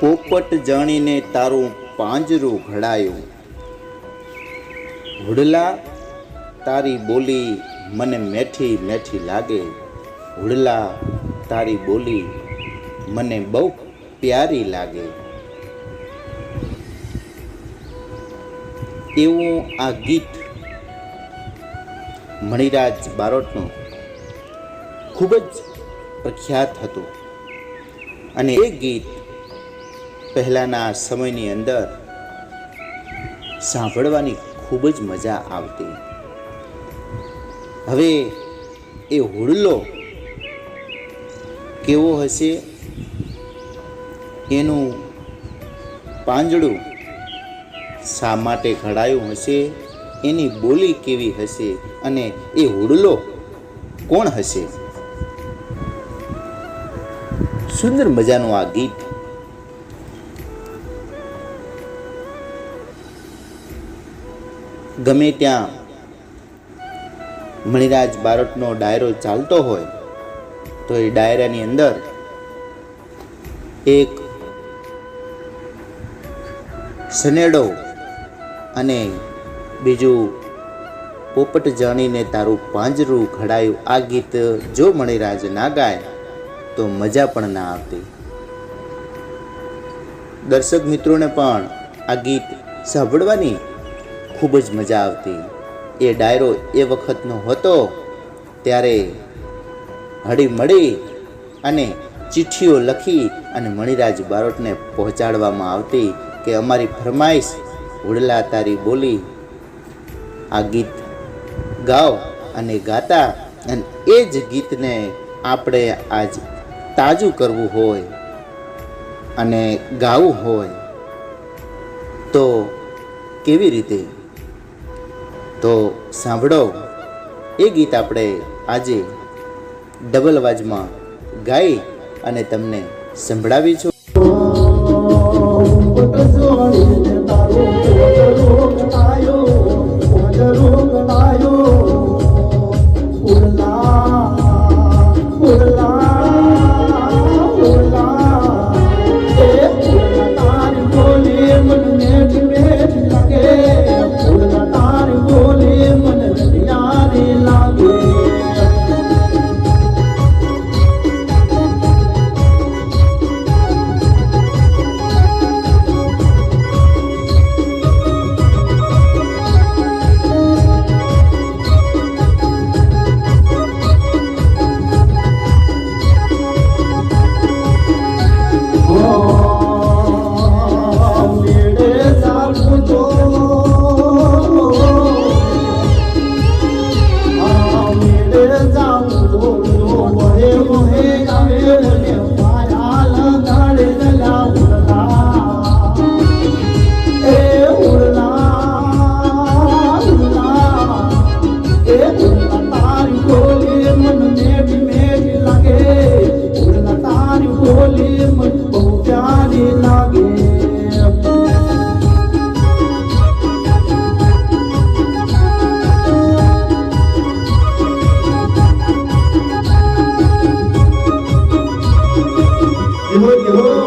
પોપટ જાણીને તારું પાંજરું ઘડાયું. હુડલા, તારી બોલી મને મેઠી મેઠી લાગે. હુડલા, તારી બોલી મને બહુ પ્યારી લાગે. એવું આ ગીત મણિરાજ બારોટનું ખૂબ જ પ્રખ્યાત હતું. અને એ ગીત પહેલાંના સમયની અંદર સાંભળવાની ખૂબ જ મજા આવતી. હવે એ હુડલો કેવો હશે? એનું પાંજડું શા માટે ઘડાયું હશે? એની બોલી કેવી હશે? અને એ હુડલો કોણ હશે? સુંદર મજાનું આ ગીત ગમે ત્યાં મણિરાજ બારોટનો ડાયરો ચાલતો હોય, તો એ ડાયરાની અંદર એક સનેડો અને બીજું પોપટ જાણીને તારું પાંજરું ઘડાયું. આ ગીત જો મણિરાજ ના ગાય, તો મજા પણ ના આવતી. દર્શક મિત્રોને પણ આ ગીત સાંભળવાની ખૂબ જ મજા આવતી. એ ડાયરો એ વખતનો હતો ત્યારે હળી મળી અને ચિઠ્ઠીઓ લખી અને મણિરાજ બારોટને પહોંચાડવામાં આવતી કે અમારી ફરમાઈશ હુડલા તારી બોલી, આ ગીત ગાઓ અને ગાતા અને એ જ ગીતને આપણે આજ તાજું કરવું હોય અને ગાવું હોય તો કેવી રીતે તો સાંભળો એ ગીત આપણે આજે ડબલ અવાજમાં ગાઈ અને તમને સંભળાવી છું લાગે મન બહુ પ્યારી લાગે Oh, oh.